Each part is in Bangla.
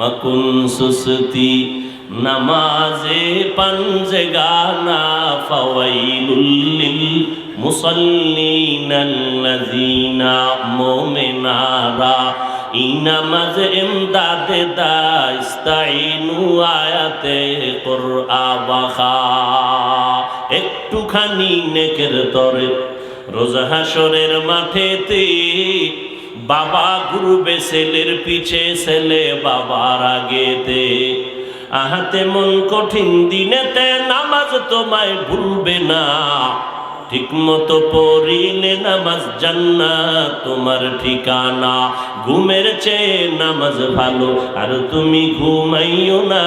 মকুন সুসতি, নমাজে পঞ্জে গানা ফওয়াইলুল মুসল্লিন আল্লাযীনা মুমিনারা ইনামাজ ইমদাদে দা ইস্তাইনু আয়াতে কুরআ বাখা। একটুখানি নেকের তরে, রোজা হাসরের মাঠেতে বাবা গুরুবে ছেলের পিছে ছেলে বাবার আগেতে। আহাতে মন কঠিন দিনেতে নামাজ তোমায় ভুলবে না। ঠিক মতো পড়িলে নামাজ জান্নাত তোমার ঠিকানা। ঘুমের চেয়ে নামাজ ভালো, আর তুমি ঘুমাইও না।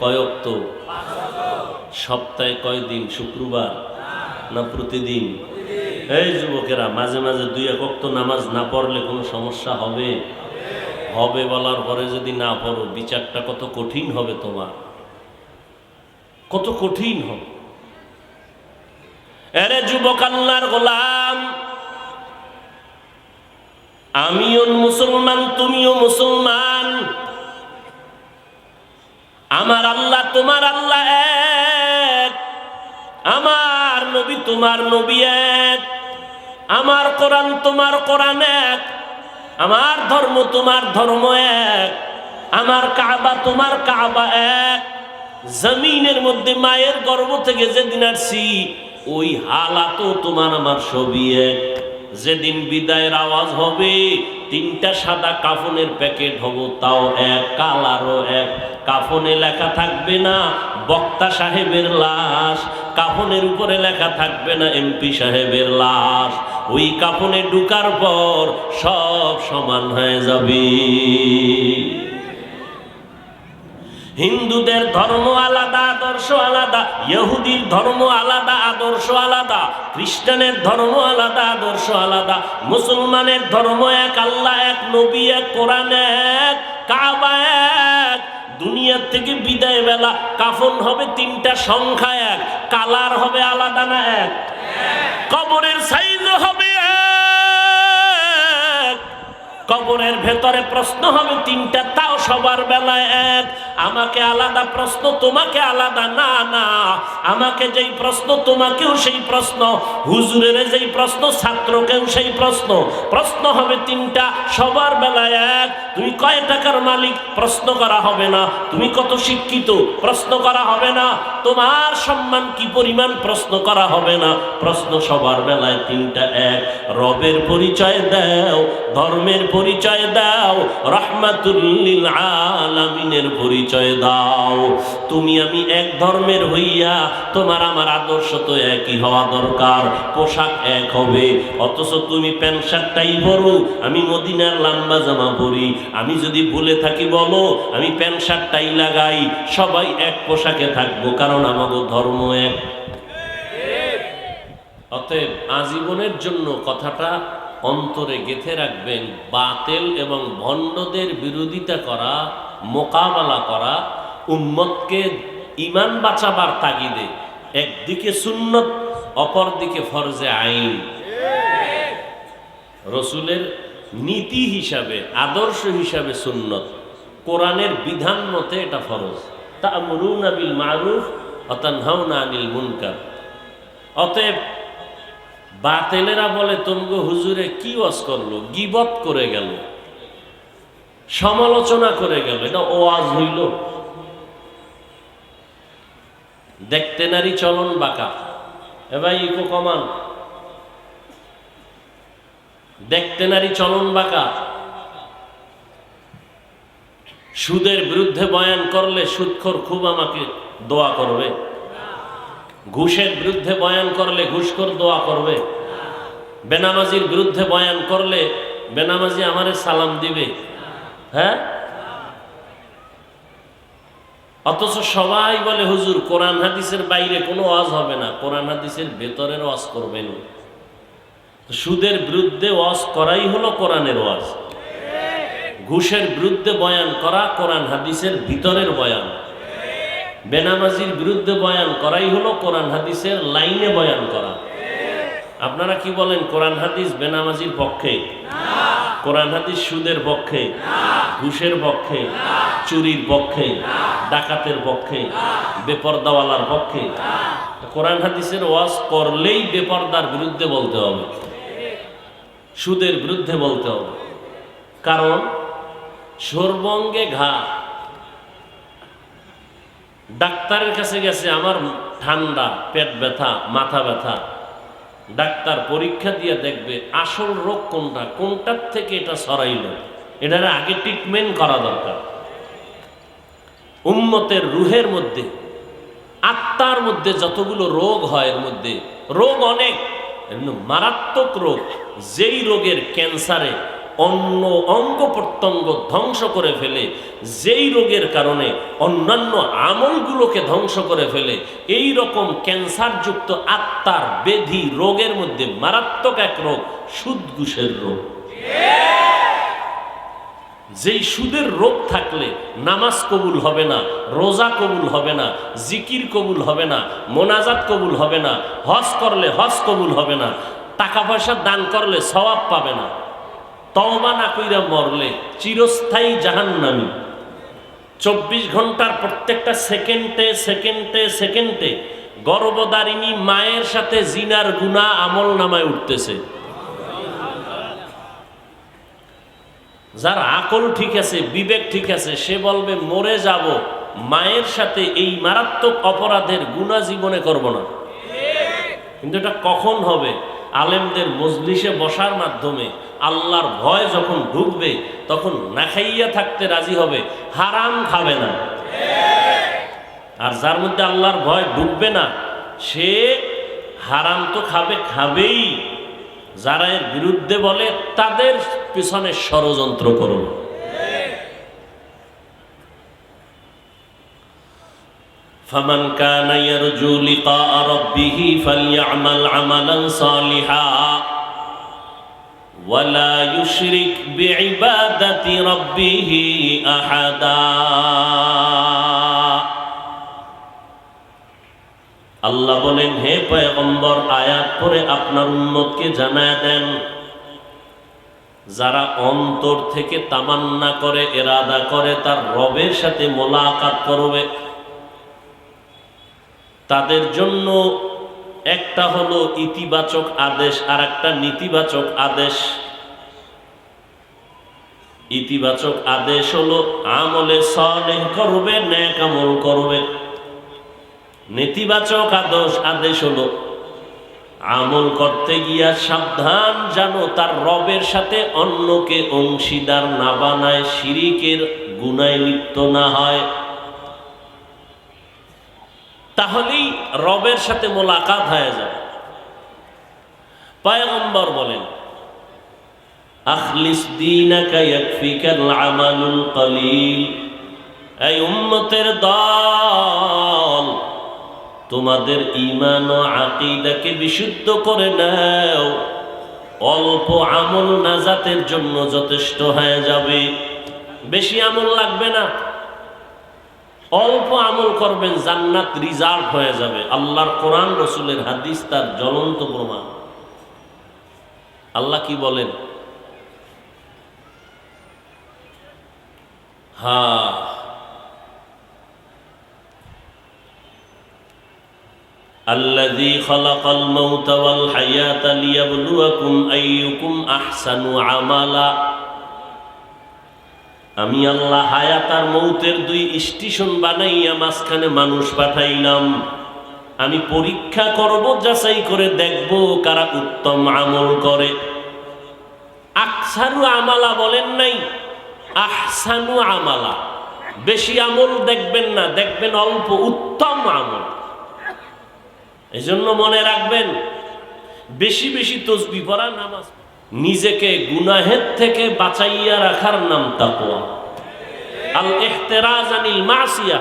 কয়ক তো সপ্তাহে কয়দিন শুক্রবার না প্রতিদিন? এই যুবকেরা, মাঝে মাঝে দুই একক তো নামাজ না পড়লে কোনো সমস্যা হবে? হবে বলার পরে যদি না পড়ো, বিচারটা কত কঠিন হবে তোমার? কত কঠিন হবে? এরে যুবক আল্লাহর গোলাম, আমিও মুসলমান, তুমিও মুসলমান। আমার আল্লাহ, তোমার আল্লাহ এক। আমার নবী তোমার নবী এক। আমার কোরআন তোমার কোরআন এক। আমার ধর্ম তোমার ধর্ম এক। আমার কাবা তোমার কাবা এক। জমিনের মধ্যে মায়ের গর্ভ থেকে যেদিন আসছি, ওই হালাতও তোমার আমার ছবি এক। যেদিন বিদায়ের আওয়াজ হবে, তিনটা সাদা কাফনের প্যাকেট হব, তাও এক কালারও এক। কাফনে লেখা থাকবে না বক্তা সাহেবের লাশ, কাফনের উপরে লেখা থাকবে না এমপি সাহেবের লাশ। ওই কাফনে ঢুকার পর সব সমান হয়ে যাবে। হিন্দুদের ধর্ম আলাদা, আদর্শ আলাদা, ইহুদির ধর্ম আলাদা, আদর্শ আলাদা, খ্রিস্টানের ধর্ম আলাদা, আদর্শ আলাদা, মুসলমানের ধর্ম এক, আল্লাহ এক, নবী এক, কোরআন এক, কাবা এক। দুনিয়ার থেকে বিদায় বেলা কাফন হবে তিনটা, সংখ্যা এক, কালার হবে আলাদা না এক? কবরের সাইজ হবে কবরের ভেতরে প্রশ্ন হবে তিনটা, তাও সবার বেলায় এক। আমাকে আলাদা প্রশ্ন, তোমাকে আলাদা, না না। আমাকে যেই প্রশ্ন, তোমাকেও সেই প্রশ্ন। হুজুরের যেই প্রশ্ন, ছাত্রকেও সেই প্রশ্ন। প্রশ্ন হবে তিনটা, সবার বেলায় এক। তুমি কয় টাকার মালিক? প্রশ্ন করা হবে না। তুমি কত শিক্ষিত? প্রশ্ন করা হবে না। তোমার সম্মান কি পরিমাণ? প্রশ্ন করা হবে না। প্রশ্ন সবার বেলায় তিনটা, এক। রবের পরিচয় দাও, ধর্মের পরিচয় দাও রহমাতুল্লিল আলামিনের পরিচয় দাও। তুমি আমি এক ধর্মের হইয়া তোমার আমার আদর্শ তো একই হওয়া দরকার, পোশাক এক হবে। অথচ তুমি প্যান্ট শার্টটাই পরো, আমি মদিনার লাম্বা জামা পরি। আমি যদি ভুলে থাকি বলো, আমি প্যান্ট শার্টটাই লাগাই। সবাই এক পোশাকে থাকব, কারণ আমাদের ধর্ম এক। অতএব আজীবনের জন্য কথাটা অন্তরে গেথে রাখবেন, বাতেল এবং ভণ্ডদের বিরোধিতা করা মোকাবেলা করা, উম্মতকে ইমান বাঁচাবার তাগিদে একদিকে সুন্নত, অপরদিকে ফরজে আইন। রসুলের নীতি হিসাবে, আদর্শ হিসাবে সুন্নত। কোরআনের বিধান মতে এটা ফরজ। তা মরুন আবিল মারুফ অতানহাউনা আনিল মুনকার। অতএব বাতেলেরা বলে, তুমগো হুজুরে কি ওয়াজ করল? গিবত করে গেল। সমালোচনা করে গেল, এটা ওয়াজ হইল। দেখতে নারী চলন বাঁকা। এবার ইকো কমান। দেখতে নারী চলন বাঁকা। সুদের বিরুদ্ধে বয়ান করলে সুদখোর খুব আমাকে দোয়া করবে। ঘুষের বিরুদ্ধে বয়ান করলে ঘুষখোর দোয়া করবে। বেনামাজির বিরুদ্ধে বয়ান করলে বেনামাজি আমারে সালাম দিবে। হ্যাঁ? অথচ সবাই বলে হুজুর কোরআন হাদিসের বাইরে কোনো ওয়াজ হবে না। কোরআন হাদিসের ভেতরের ওয়াজ করবেন সুদের বিরুদ্ধে ওয়াজ করাই হলো কোরআনের ওয়াজ। ঘুষের বিরুদ্ধে বয়ান করা কোরআন হাদিসের ভিতরের বয়ান। বেনামাজির বিরুদ্ধে বয়ান করাই হলো কোরআন হাদিসের লাইনে বয়ান করা। আপনারা কি বলেন কোরআন হাদিস বেনামাজির পক্ষে? কোরআন হাদিস সুদের পক্ষে? ঘুষের পক্ষে, চুরির পক্ষে, ডাকাতের পক্ষে, বেপর্দাওয়ালার পক্ষে। কোরআন হাদিসের ওয়াজ করলেই বেপর্দার বিরুদ্ধে বলতে হবে। সুদের বিরুদ্ধে বলতে হবে। কারণ সর্বঙ্গে ঘা। ডাক্তারের কাছে গেছে, আমার ঠান্ডা, পেট ব্যথা, মাথা ব্যথা। ডাক্তার পরীক্ষা দিয়ে দেখবে আসল রোগ কোনটা? কোনটার থেকে এটা সরাইল? এটার আগে ট্রিটমেন্ট করা দরকার। উম্মতের রুহের মধ্যে, আত্মার মধ্যে যতগুলো রোগ হয় এর মধ্যে, রোগ অনেক মারাত্মক রোগ, যেই রোগের ক্যান্সারে অন্য অঙ্গ প্রত্যঙ্গ ধ্বংস করে ফেলে, যেই রোগের কারণে অন্যান্য আমলগুলোকে ধ্বংস করে ফেলে, এই রকম ক্যান্সারযুক্ত আত্মার বেধি রোগের মধ্যে মারাত্মক এক রোগ, সুদঘুষের রোগ। যেই সুদের রোগ থাকলে নামাজ কবুল হবে না, রোজা কবুল হবে না, জিকির কবুল হবে না, মোনাজাত কবুল হবে না, হজ করলে হজ কবুল হবে না, টাকা পয়সা দান করলে সওয়াব পাবে না। তওবা না কইরা মরলে চিরস্থায়ী জাহান্নামী। চব্বিশ ঘণ্টার প্রত্যেকটা সেকেন্ডে সেকেন্ডে সেকেন্ডে গর্ভদারিণী মায়ের সাথে জিনার গুণা আমল নামায় উঠতেছে। যার আকল ঠিক আছে, বিবেক ঠিক আছে, সে বলবে, মরে যাব। মায়ের সাথে এই মারাত্মক অপরাধের গুণা জীবনে করব না। কিন্তু এটা কখন হবে? আলেমদের মজলিসে বসার মাধ্যমে আল্লাহর ভয় যখন ঢুকবে, তখন না খাইয়া থাকতে রাজি হবে, হারাম খাবে না। আর যার মধ্যে আল্লাহর ভয় ঢুকবে না, সে হারাম তো খাবে, খাবেই। যারা এর বিরুদ্ধে বলে, তাদের পিছনে ষড়যন্ত্র করুন فمن كان يرجو لقاء ربه فليعمل عملا صالحا ولا يشرك بعبادة ربه أحدا আল্লাহ বলেন হে পয়গম্বর আয়াত পরে আপনার উন্মতকে জানায় দেন যারা অন্তর থেকে তামান্না করে, এরাদা করে, তার রবের সাথে মোলাকাত করবে। তাদের জন্য একটা হলো ইতিবাচক আদেশ, আর একটা নেতিবাচক আদেশ। ইতিবাচক আদেশ হলো আমলে সলেহ করবে ন্যাক আমল করবে। নেতিবাচক আদর্শ আদেশ হলো আমল করতে গিয়া সাবধান জানো, তার রবের সাথে অন্যকে অংশীদার না বানায়, শিরিকের গুনায় লিপ্ত না হয়। তাহলেই রবের সাথে মোলাকাত হয়ে যাবে। পায়গম্বর বলেন, আখলিস দীনাকা কলিল। এই উম্মতের দল তোমাদের ঈমান ও আকীদাকে বিশুদ্ধ করে নাও। অল্প আমল নাজাতের জন্য যথেষ্ট হয়ে যাবে। বেশি আমল লাগবে না। অল্প আমল করবেন, জান্নাত রিজার্ভ হয়ে যাবে। আল্লাহর কোরআন, রসুলের হাদিস, তার জ্বলন্ত প্রমাণ। আল্লাহ কি বলেন? হা الذي خلق الموت والحياة ليبلوكم أيكم أحسن عملا আমি আল্লাহ হায়াত আর মৌতের দুই স্টেশন বানাইয়া মাঝখানে মানুষ পাঠাইলাম আমি পরীক্ষা করব যাচাই করে দেখব কারা উত্তম আমল করে আকসারু আমালা বলেন নাই আহসানু আমালা বেশি আমল দেখবেন না দেখবেন অল্প উত্তম আমল এই জন্য মনে রাখবেন, বেশি বেশি তসবি পড়া নামাজ, নিজেকে গুনাহের থেকে বাঁচাইয়া রাখার নাম তাকোয়া আল ইহতেরাজ আনিল মাসিয়া।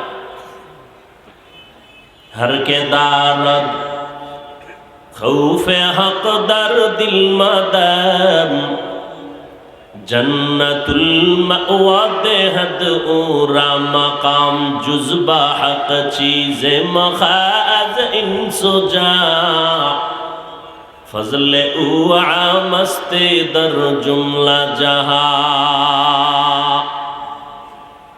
হরকে দারদ খৌফে হক দর দিল মাদাম। জন্নতুল মাওয়াদে হদ ওরা মাকাম জুজবা হক চিজে মখাজ ইনসো যা ফজলে উআ মস্তে দর জুমলা জাহা।